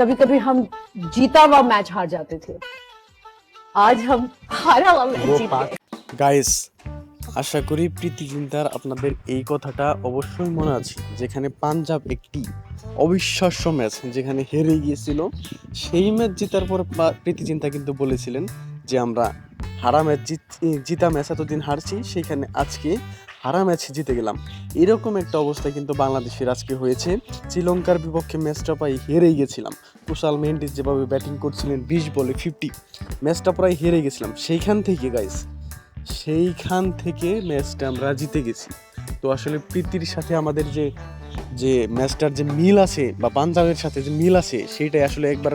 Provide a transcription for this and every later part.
कभी कभी हम जीता हुआ मैच हार जाते थे आज हम हारा हुआ मैच जीत गए গাইস আশা করি প্রীতি চিন্তার আপনাদের এই কথাটা অবশ্যই মনে আছে যেখানে পাঞ্জাব একটি অবিশ্বাস্য ম্যাচ যেখানে হেরে গিয়েছিল সেই ম্যাচ জেতার পর পা- প্রীতি চিন্তা কিন্তু বলেছিলেন যে আমরা হারা ম্যাচ জিত জিতা ম্যাচ এতদিন হারছি সেইখানে আজকে হারা ম্যাচ জিতে গেলাম। এরকম একটা অবস্থা কিন্তু বাংলাদেশের আজকে হয়েছে। শ্রীলঙ্কার বিপক্ষে ম্যাচটা প্রায় হেরেই গেছিলাম। কুশাল মেন্ডিস যেভাবে ব্যাটিং করছিলেন বিশ বলে ফিফটি ম্যাচটা প্রায় হেরে গেছিলাম। সেইখান থেকে গাইস সেইখান থেকে ম্যাচটা আমরা জিতে গেছি। তো আসলে প্রীতির সাথে আমাদের যে যে ম্যাচটার যে মিল আছে বা পাঞ্জাবের সাথে যে মিল আছে সেইটাই আসলে একবার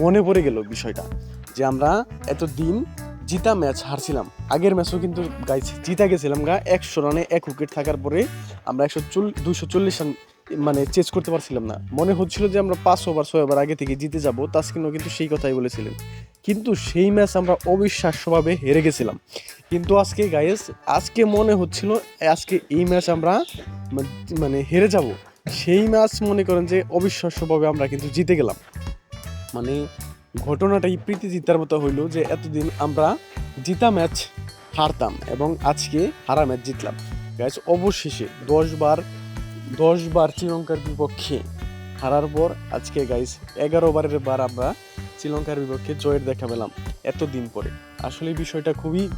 মনে পড়ে গেল বিষয়টা। যে আমরা এতদিন জিতা ম্যাচ হারছিলাম। আগের ম্যাচও কিন্তু গাইস জিতা গেছিলাম গা। একশো রানে এক উইকেট থাকার পরে আমরা একশো চল দুশো চল্লিশ রান মানে চেস করতে পারছিলাম না। মনে হচ্ছিল যে আমরা পাঁচ ওভার ছয় ওভার আগে থেকে জিতে যাব। তাসকিনও কিন্তু সেই কথাই বলেছিলেন। কিন্তু সেই ম্যাচ আমরা অবিশ্বাস্যভাবে হেরে গেছিলাম। কিন্তু আজকে গাইস আজকে মনে হচ্ছিল, আজকে এই ম্যাচ আমরা মানে হেরে যাব। সেই ম্যাচ মনে করেন যে অবিশ্বাস্যভাবে আমরা কিন্তু জিতে গেলাম। মানে ঘটনাটাই প্রীতি জিতার মতো হইল যে এতদিন আমরা জিতা ম্যাচ হারতাম এবং আজকে হারা ম্যাচ জিতলাম। গাইস অবশেষে দশ বার দশ বার শ্রীলঙ্কার বিপক্ষে হারার পর আজকে গাইস এগারো বারের বার আমরা শ্রীলঙ্কার বিপক্ষে জয়ের দেখা পেলাম এতদিন পরে। আসলে বিষয়টা খুবই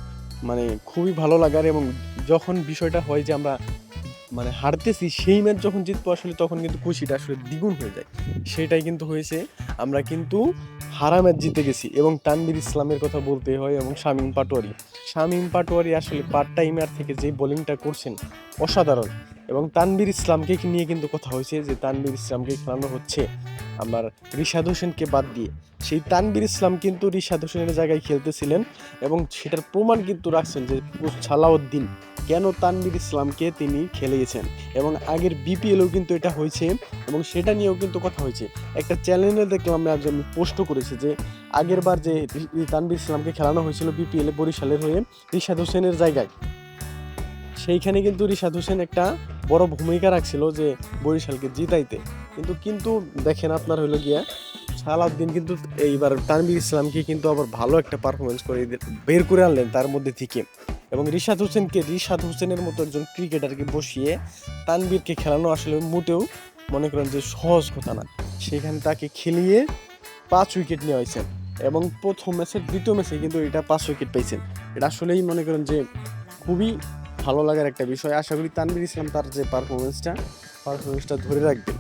মানে খুবই ভালো লাগার এবং যখন বিষয়টা হয় যে আমরা মানে হারতেছি, সেই ম্যাচ যখন জিতবো আসলে তখন কিন্তু খুশিটা আসলে দ্বিগুণ হয়ে যায়। সেটাই কিন্তু হয়েছে। আমরা কিন্তু হারা ম্যাচ জিতে গেছি এবং তানবির ইসলামের কথা বলতে হয় এবং শামীম পাটোয়ারি। শামীম পাটোয়ারি আসলে পার্ট টাইমার থেকে যে বোলিংটা করছেন, অসাধারণ। এবং তানবির ইসলামকে নিয়ে কিন্তু কথা হয়েছে যে তানবির ইসলামকে খেলানো হচ্ছে। আমার রিশাদ হোসেনকে বাদ দিয়ে। সেই তানবির ইসলাম কিন্তু রিশাদ হোসেনের জায়গায় খেলতেছিলেন এবং সেটার প্রমাণ কিন্তু রাখছেন যে সালাউদ্দিন কেন তানবির ইসলামকে তিনি খেলিয়েছেন। এবং আগের বিপিএলও কিন্তু এটা হয়েছে এবং সেটা নিয়েও কিন্তু কথা হয়েছে। একটা চ্যানেলে দেখলাম আজ আমি পোস্টও করেছি যে আগের বার যে তানবির ইসলামকে খেলানো হয়েছিল বিপিএলে বরিশালের হয়ে রিশাদ হোসেনের জায়গায়। সেইখানে কিন্তু রিশাদ হোসেন একটা বড় ভূমিকা রাখছিল যে বরিশালকে জিতাইতে। কিন্তু কিন্তু দেখেন আপনার হইল গিয়া, সালাউদ্দিন কিন্তু এইবার তানবির ইসলামকে কিন্তু আবার ভালো একটা পারফরমেন্স করে বের করে আনলেন তার মধ্যে থেকে। এবং রিশাদ হোসেনকে, রিশাদ হোসেনের মতো একজন ক্রিকেটারকে বসিয়ে তানবীরকে খেলানো আসলে মোটেও মনে করেন যে সহজ কথা না। সেখানে তাকে খেলিয়ে পাঁচ উইকেট নেওয়া হয়েছে এবং প্রথম ম্যাচের দ্বিতীয় ম্যাচে কিন্তু এটা পাঁচ উইকেট পেয়েছেন এটা আসলেই মনে করেন যে খুবই ভালো লাগার একটা বিষয়। আশা করি তানবির ইসলাম তার যে পারফরমেন্সটা পারফরমেন্সটা ধরে রাখবেন।